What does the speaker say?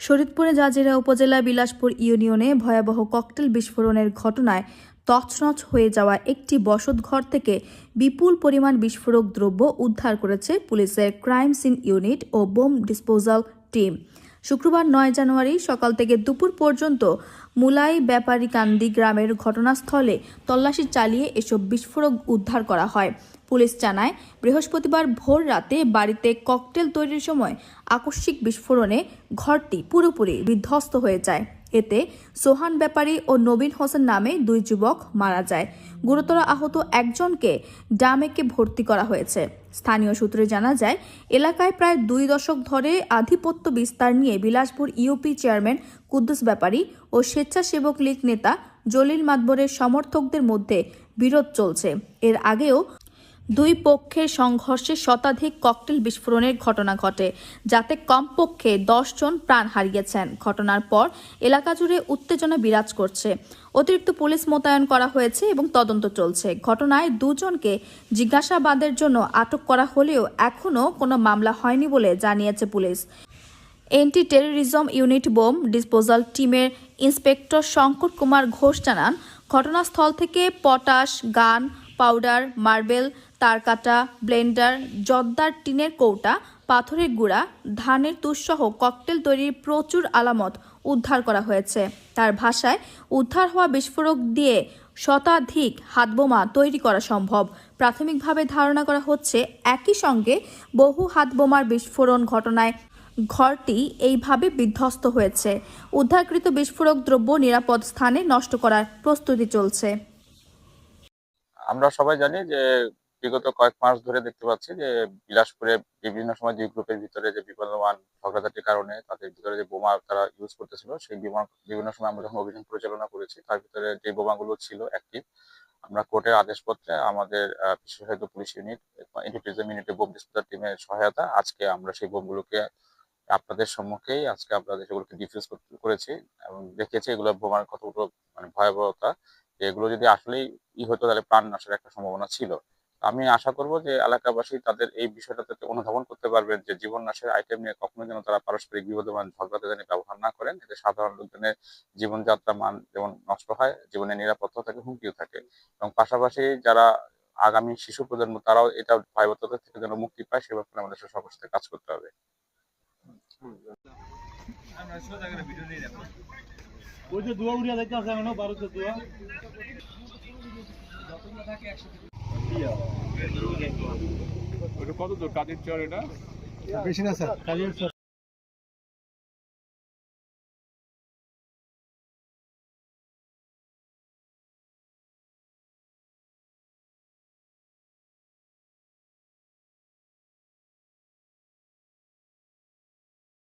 শরীদপুরে Jazeera উপজেলা বিলাসপুর ইউনিয়নে ভয়াবহ ককটেল বিস্ফোরণের ঘটনায় তছনছ হয়ে যাওয়া একটি বসতঘর থেকে বিপুল পরিমাণ বিস্ফোরক দ্রব্য উদ্ধার করেছে পুলিশের ক্রাইম সিন ইউনিট ও বোম ডিসপোজাল টিম। শুক্রবার নয় জানুয়ারি সকাল থেকে দুপুর পর্যন্ত মুলাই ব্যাপারীকান্দি গ্রামের ঘটনাস্থলে তল্লাশি চালিয়ে এসব বিস্ফোরক উদ্ধার করা হয়। পুলিশ জানায়, বৃহস্পতিবার ভোর রাতে বাড়িতে ককটেল তৈরির সময় আকস্মিক বিস্ফোরণে ঘরটি পুরোপুরি বিধ্বস্ত হয়ে যায়। এতে সোহান ব্যাপারী ও নবীন হোসেন নামে দুই যুবক মারা যায়। গুরুতর আহত একজনকে ডামেকে ভর্তি করা হয়েছে। স্থানীয় সূত্রে জানা যায়, এলাকায় প্রায় দুই দশক ধরে আধিপত্য বিস্তার নিয়ে বিলাসপুর ইউপি চেয়ারম্যান কুদ্দুস ব্যাপারী ও স্বেচ্ছাসেবক লীগ নেতা জলিল মাতবরের সমর্থকদের মধ্যে বিরোধ চলছে। এর আগেও দুই পক্ষের সংঘর্ষে শতাধিক ককটেল বিস্ফোরণের ঘটনা ঘটে, যাতে কমপক্ষে জন প্রাণ হারিয়েছেন। ঘটনার পর এলাকা জুড়ে উত্তেজনা বিরাজ করছে। অতিরিক্ত পুলিশ মোতায়েন করা হয়েছে এবং তদন্ত চলছে। ঘটনায় দুজনকে জিজ্ঞাসাবাদের জন্য আটক করা হলেও এখনও কোনো মামলা হয়নি বলে জানিয়েছে police. Anti terrorism unit bomb disposal টিমের ইন্সপেক্টর শঙ্কর কুমার ঘোষ জানান, ঘটনাস্থল থেকে পটাশ, গান, পাউডার, মার্বেল তারকাটা, ব্লেন্ডার, জর্দার টিনের কৌটা, পাথরের গুঁড়া, ধানের তুষসহ ককটেল তৈরির প্রচুর আলামত উদ্ধার করা হয়েছে। তার ভাষায়, উদ্ধার হওয়া বিস্ফোরক দিয়ে শতাধিক হাতবোমা তৈরি করা সম্ভব। প্রাথমিকভাবে ধারণা করা হচ্ছে, একই সঙ্গে বহু হাতবোমার বিস্ফোরণ ঘটনায় ঘরটি এইভাবে বিধ্বস্ত হয়েছে। উদ্ধারকৃত বিস্ফোরক দ্রব্য নিরাপদ স্থানে নষ্ট করার প্রস্তুতি চলছে। আমরা সবাই জানি যে বিগত কয়েক মাস ধরে দেখতে পাচ্ছি যে বিলাসপুরে বিভিন্ন সময় দুই গ্রুপের ভিতরে যে বিপদমান ঝগড়াঝাটির কারণে তাদের ভিতরে যে বোমা তারা ইউজ করতেছিল, সেই বোমা বিভিন্ন সময় আমরা যখন অভিযান পরিচালনা করেছি, তার ভিতরে যে বোমাগুলো ছিল অ্যাক্টিভ আমরা কোর্টের আদেশপত্রে আমাদের বিশেষায়িত পুলিশ ইউনিট ইন্টিগ্রিজম ইউনিটের বোম ডিসপোজার টিমের সহায়তা, আজকে আমরা সেই বোমগুলোকে আপনাদের সম্মুখেই আজকে আপনাদের সেগুলোকে ডিফিউজ করেছি এবং দেখেছি এগুলো বোমার কতগুলো মানে ভয়াবহতা, এগুলো যদি আসলেই ই হতো তাহলে প্রাণ নাশের একটা সম্ভাবনা ছিল। আমি আশা করব যে এলাকাবাসী তাদের এই বিষয়টাতে অনুধাবন করতে পারবেন যে জীবন নাশের আইটেম নিয়ে কখনো যেন তারা পারস্পরিক বিবদমান ঝগড়াতে যেন ব্যবহার না করেন। এতে সাধারণ লোকজনের জীবনযাত্রা মান যেমন নষ্ট হয়, জীবনের নিরাপত্তা থাকে, হুমকিও থাকে। এবং পাশাপাশি যারা আগামী শিশু প্রজন্ম, তারাও এটা ভয়াবহতা থেকে যেন মুক্তি পায়, সে ব্যাপারে আমাদের সকলের সাথে কাজ করতে হবে। ওই যে দুয়া উড়িয়া দেখতে আছে এখনও ভারতের দুয়া। ওটা কত দূর? কাজের চর এটা? বেশি না স্যার। কাজের